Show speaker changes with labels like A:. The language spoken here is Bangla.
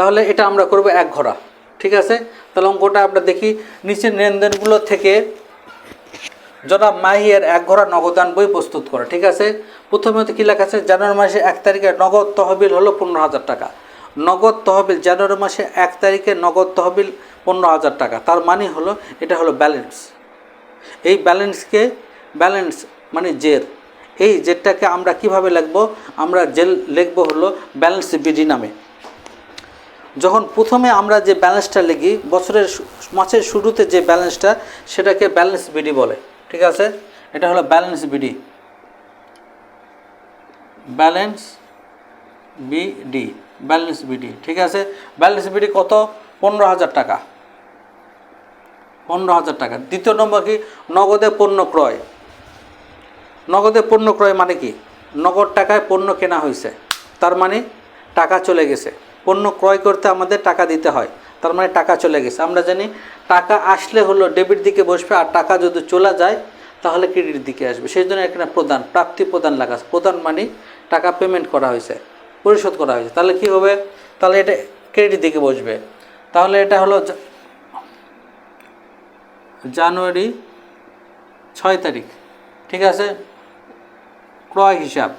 A: তাহলে এটা আমরা করব এক ঘোড়া, ঠিক আছে? তাহলে অঙ্কটা আমরা দেখি, নিচের লেনদেনগুলো থেকে জনাব মাহিয়ের এক ঘোড়া নগদান বই প্রস্তুত করে, ঠিক আছে? প্রথমত কী লেখা আছে, জানুয়ারি মাসে এক তারিখে নগদ তহবিল হলো পনেরো হাজার টাকা। নগদ তহবিল, জানুয়ারি মাসে এক তারিখে নগদ তহবিল পনেরো হাজার টাকা। তার মানে হলো, এটা হলো ব্যালেন্স এই ব্যালেন্সকে ব্যালেন্স মানে জের। এই জেরটাকে আমরা কীভাবে লিখব? আমরা জেল লিখব হলো ব্যালেন্স বিডি নামে। যখন প্রথমে আমরা যে ব্যালেন্সটা লিখি, বছরের মাসের শুরুতে যে ব্যালেন্সটা সেটাকে ব্যালেন্স বিডি বলে। ঠিক আছে? এটা হলো balance BD balance BD balance BD ঠিক আছে? ব্যালেন্স বিডি কত? পনেরো হাজার টাকা। পনেরো হাজার টাকা। দ্বিতীয় নম্বর কি? নগদে পণ্য ক্রয়। নগদে পণ্য ক্রয় মানে কি? নগদ টাকায় পণ্য কেনা হয়েছে। তার মানে টাকা চলে গেছে। পণ্য ক্রয় করতে আমাদের টাকা দিতে হয়। তার মানে টাকা চলে গেছে। আমরা জানি টাকা আসলে হলো ডেবিট দিকে বসবে আর টাকা যদি চলে যায়, তাহলে ক্রেডিট দিকে আসবে। সেই জন্য এখানে প্রদান, প্রাপ্তি প্রদান লাগা। প্রদান মানে টাকা পেমেন্ট করা হয়েছে, পরিশোধ করা হয়েছে। তাহলে কি হবে? তাহলে এটা ক্রেডিট দিকে বসবে। তাহলে এটা হলো জানুয়ারি ছয় তারিখ। ঠিক আছে? ক্রয় হিসাব।